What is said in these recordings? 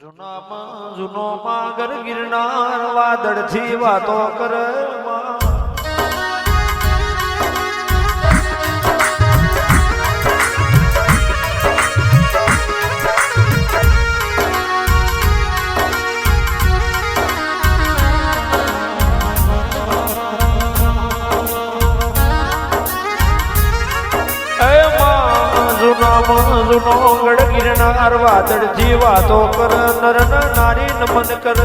જૂનામાં જૂનો માગર ગિરનાર વાદળથી વાતો કરે. માં જૂનામાં જૂનો ગઢ ગિરનાર વાદળથી વાતો કર, નર નારી નમન કર.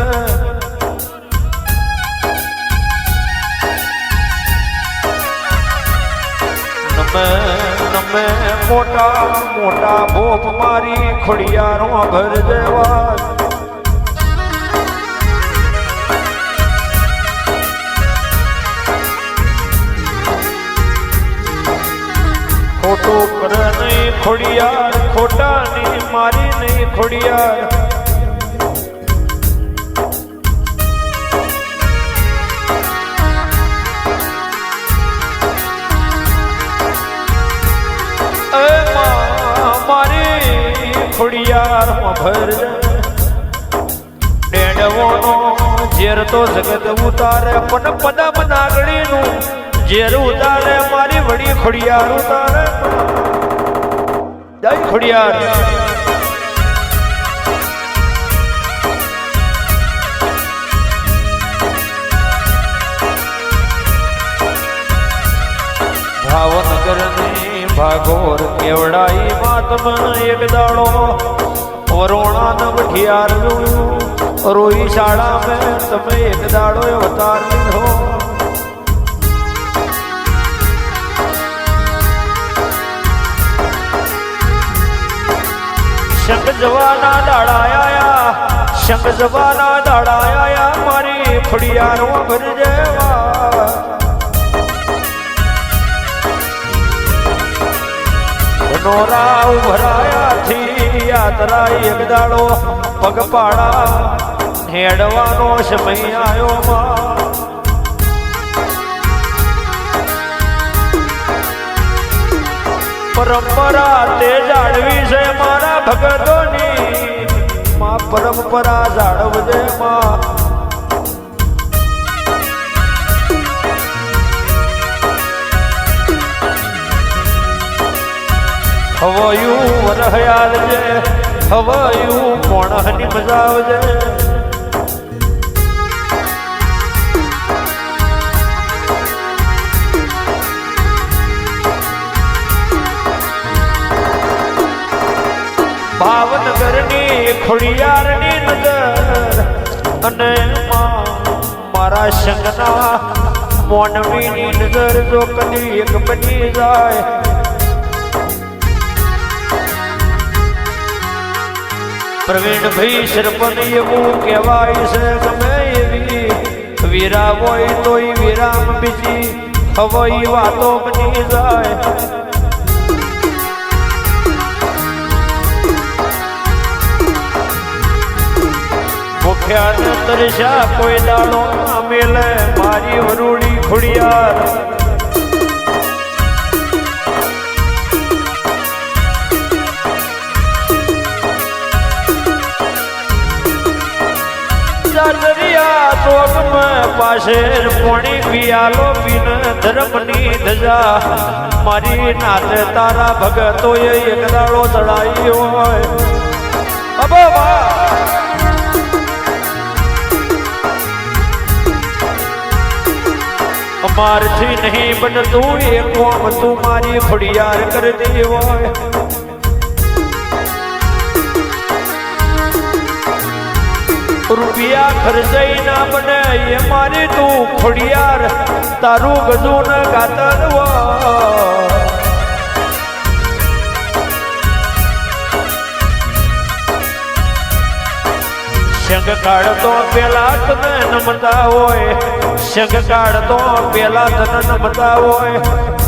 નમે મોટા મોટા ભોપ મારી ખોડિયારો ભર જેવા મારી ખોડિયાર ભર ડેડવાનો ઝેર તો જગત ઉતારે, પણ પદમ ઝેર ઉતારે. મારી વડી ખોડિયાર ઉતારે. જય ખોડિયાર. માતમ એક દાડો વરોણા ન વઠિયાર જોયું રોઈ શાળા મેં તમે એક દાડો અવતાર લીધો. શંખ જવાના દાડાયા, શંખ જવાના દાડાયા, મારી ખોડિયારો ઘર જેવા. નોરા ઉભરાયાથી યાત્રા એક દાડો પગપાળા હેડવાનો સમય આવ્યો માં. પરંપરા તે જાળવી છે મારા ભગતોની. માં પરંપરા જાળવજે માં. હવાયું વરહયાલ જે હવાયું મોણહની મજા આવજે. ભાવનગરની ખોડિયારની નજર અને મારા સંગના મોનવીની નજર જો કદી એક બની જાય પ્રવીણભાઈ સરપંચ એવું કહેવાય છે ગમે એવી. વીરા હોય તોય વિરામ બીજી હવાઈ વાતો બની જાય. મુખ્યા તરસ્યા કોઈ દાડો મેલે, મારી વરુડી ખોડિયાર. ચાદરિયા ચોક પાસે પોણી પિયાલો પીન ધર્મની ધજા. મારી નાતે તારા ભગતો એક દાડો ચડાઈ હોય. અબો અમારથી નહીં બનતું એ કોમ તું મારી ફળિયાર કરતી હોય. રૂપિયા ખર્ચાઈ ના બને, એ મારી તું ખોડિયાર, તારું ગજું ન ગાતર હોય શંખ કાઢતો પેલા તને નમતા હોય શંખ કાઢતો પેલા તને નમતા હોય.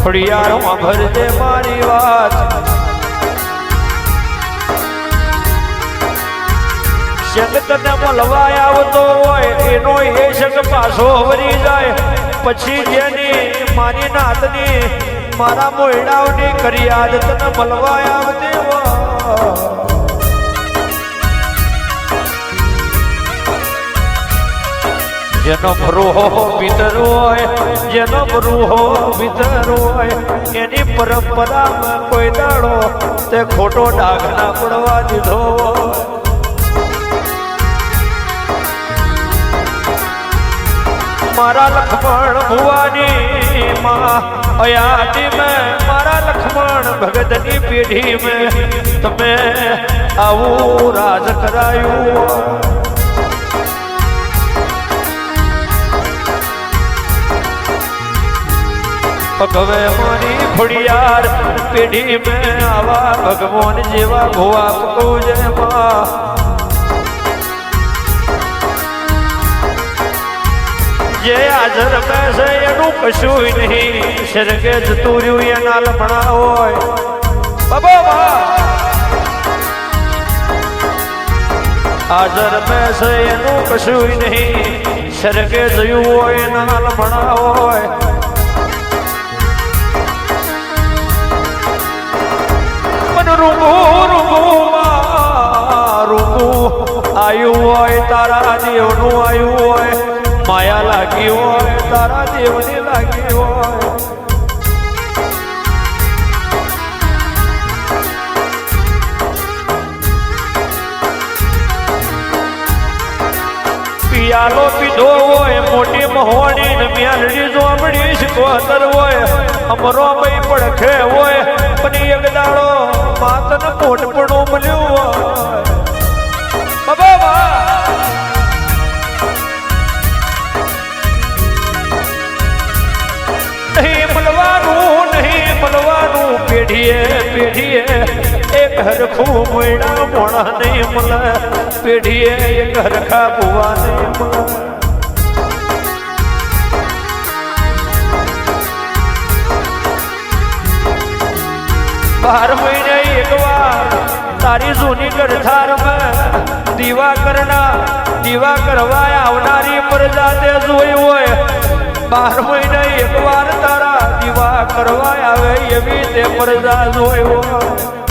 ખોડિયાર ભરજે મારી વાત જગતને મળવાય આવતો હોય એનો એ જગ પાછો વરી જાય. પછી જેની મારી નાતની, મારા મોયડાઓની કરી તને મળવાય આવતી હોય. જેનો ભરૂહો પિતર હોય, જેનો ભરૂહો પિતર હોય, એની પરંપરામાં કોઈ દાડો તે ખોટો ડાઘ ના પડવા દીધો. મારા લખમણ ભુવાની માં. અયાદી મેં મારા લખમણ ભગતની પેઢી મેં. તમે આવું રાજ કરાયું. ભગવે મારી ફળિયાર પેઢી મેં આવા ભગવાન જેવા ભુવા પકવું જે હાજર બેસે એનું કશું નહીં. સરગે જતું રહ્યું એના લપણા હોય. બબો હાજર બેસે એનું કશું નહીં. સરગે જયું હોય એના લપણા હોય. રૂબુ રૂબુ આયુ હોય, તારા દેવનું આયુ હોય માયા લાગી હોય, તારા દેવની લાગી હોય. પિયાલો પીધો હોય, મોટી મહોણી ને મ્યાલડી જોમડી શીખવતર હોય. અમરો પડખે હોય, પણ એક દાડો પેઢીએ એક હરખા ભુવા બાર મહિને એક વાર તારી જૂની ગરધારમાં દીવા કરના દીવા કરવા આવનારી પ્રજાતે જોઈ હોય. બાર મહિને એક વાર તારા દીવા કરવા આવે એવી તે પ્રજા જોઈ હોય.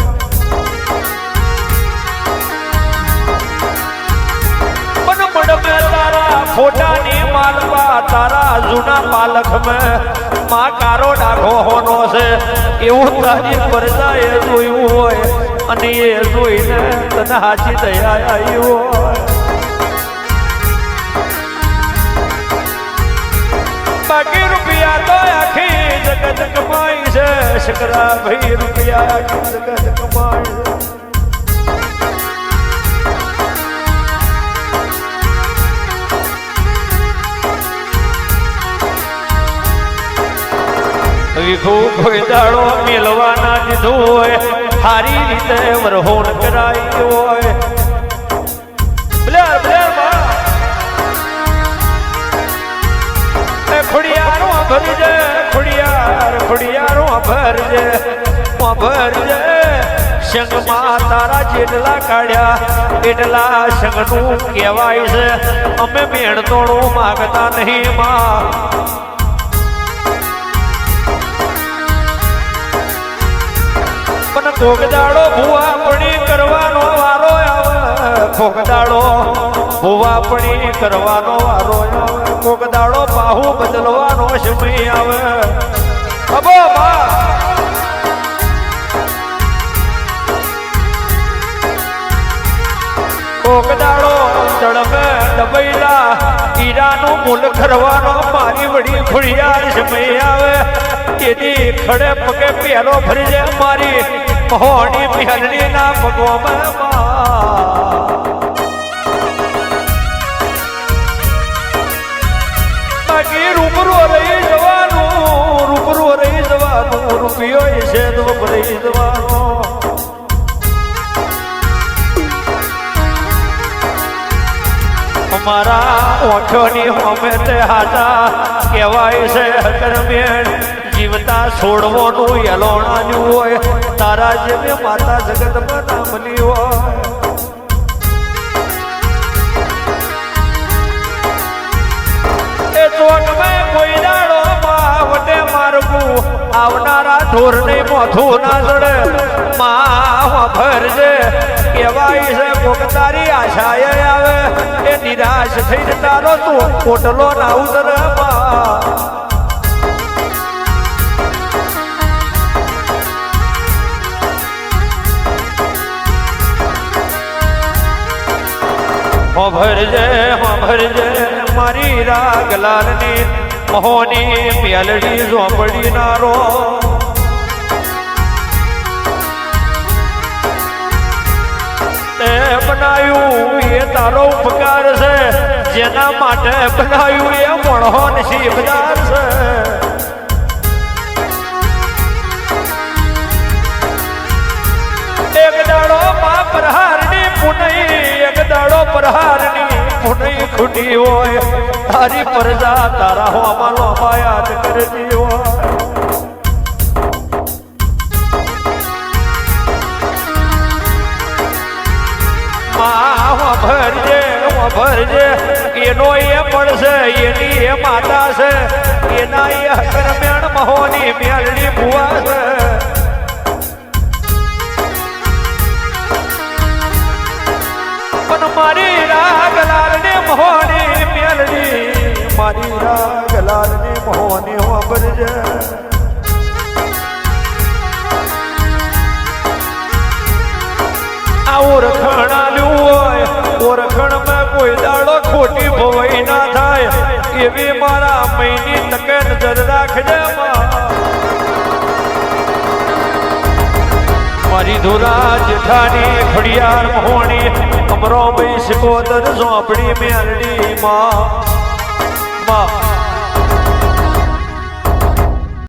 તારા ફોટાની માલવા તારા જૂના પાલખ મેં માં કારો ડાઘો હોનો છે. એવું તારી એ જોયું હોય અને એ જોઈને તને હાચી દયા આવી હોય. બાકી રૂપિયા તો આખી જગત કમાઈ છે. શકરા ભાઈ, રૂપિયા આખી જગત કમાઈ છે. વિભુ કોઈ દાડો મેલવાના દીધો હોય સારી રીતે વરહોણ કરાઈ હોય. બ્લેર બ્લેર ખોડિયારો ભરજે, ખોડિયાર, ખોડિયારો ભરજે ભરજે. સંગમાં તારા જેટલા કાઢ્યા, એટલા સંગનું કહેવાય છે, અમે મેણ તોડું માગતા નહીં, માં. પણ કોગદાડો ભૂવાપણી કરવાનો વારો આવે. કોગદાડો ભૂવાપણી કરવાનો વારો આવે. કોગદાડો બાહુ બદલવાનો સમય આવે. અબો બા. કોગદાડો તળમે દબૈલા ઈરાનું મૂલ કરવાનો મારી વડી ખોડિયાર સમય આવે. એની ખડે પગે પહેલો ભરી જાય મારી મહોણી મિહલની ના પગોમાં બાકી રૂબરૂ રહી જવાનું રૂબરૂ રહી જવાનું રૂપિયો છે રહી જવાનો. અમારા ઓઠોની હોમે તે હાથા કહેવાય છે કરમેણ જીવતા છોડવાનું યલોણાનું હોય. તારા જેવી માતા જગતમાં નામની હોય. આવનારા ઢોરને મોથું ના ચડે માં ભરજે કહેવાય છે તારી આશાએ આવે. એ નિરાશ થઈ તારો તું કોટલો ના ઉતરે. હોભરજે હોભરજે મારી રાગલાલની મોહની મેલડી ઝોંપડી નારો બનાયું એ તારો ઉપકાર છે, જેના માટે બનાયું એ મણહો નસીબદાર છે. દાડો પ્રહારની ખૂટી ભરજે ભરજે, એનો એ પણ છે, એની એ માતા છે, એના એ હકરમેણ મહોની મેળની ભુવા છે. મારી રાગલાલ ને મોહની મેલડી. મારી રાગલાલ ને મોહની વાપરજે. કોઈ દાડો ખોટી ભવાઈ ના થાય. એવી મારા મહિની તકે નજર રાખજે મારી ધોરા જેઠાની ઘડિયાળ મહોણી અમરો ભાઈ સિકોદર ઝોપડી મેલડી માં માં.